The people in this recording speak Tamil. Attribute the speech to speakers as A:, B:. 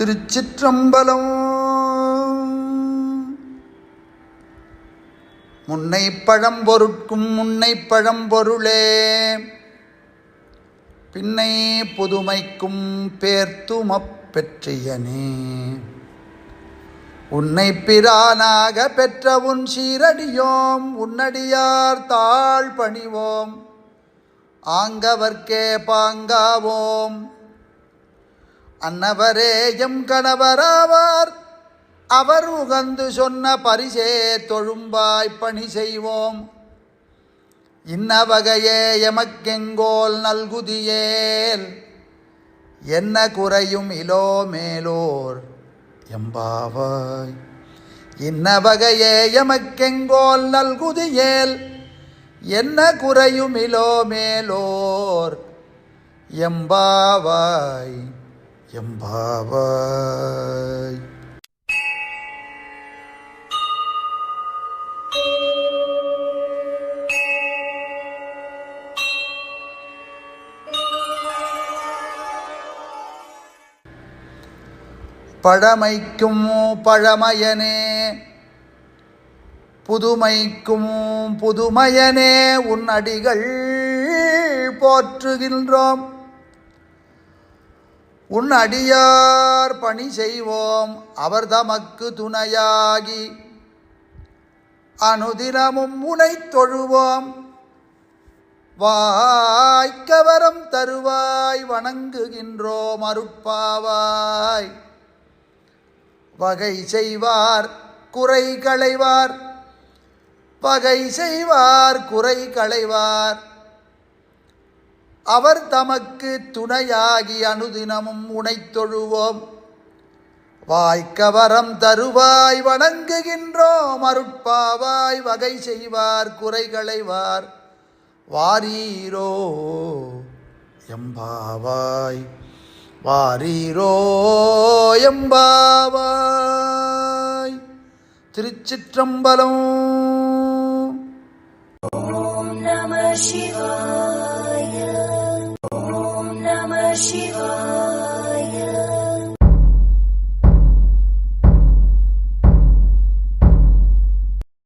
A: திருச்சிற்றம்பலம். முன்னை பழம்பொருட்கும் முன்னை பழம்பொருளே. பின்னை புதுமைக்கும் பேர்த்துமப் பெற்றியனே. உன்னை பிரானாக பெற்ற உன் சீரடியோம் உன்னடியார் தாழ் பணிவோம் ஆங்கவர்க்கே பாங்காவோம். அன்னவரே எம் கணவராவார். அவர் உகந்து சொன்ன பரிசே தொழும்பாய் பணி செய்வோம். இன்ன வகையே எமக்கெங்கோல் நல்குதியேல். என்ன குறையும் இலோ மேலோர் எம்பாவாய். இன்ன வகையே எமக்கெங்கோல் நல்குதியேல். என்ன குறையும் இலோ மேலோர் எம்பாவாய். எம்பாவாய் பழமைக்கும் பழமையனே புதுமைக்கும் புதுமையனே உன் அடிகள் போற்றுகின்றோம். உன் அடியார் பணி செய்வோம் அவர் தமக்கு துணையாகி. அனுதினமும் உனை தொழுவோம். வாய்க்கவரம் தருவாய் வணங்குகின்றோம் அருட்பாவாய். வகை செய்வார் குறை களைவார். பகை செய்வார் குறை களைவார். அவர் தமக்கு துணையாகி அனுதினமும் உனைத் தொழுவோம். வாய்க்கவரம் தருவாய் வணங்குகின்றோம். அருட்பாவாய் வகை செய்வார் குறைகளை வார். வாரீரோ எம்பாவாய். வாரீரோ எம்பாவாய். திருச்சிற்றம்பலம்.
B: நம Shivaya. she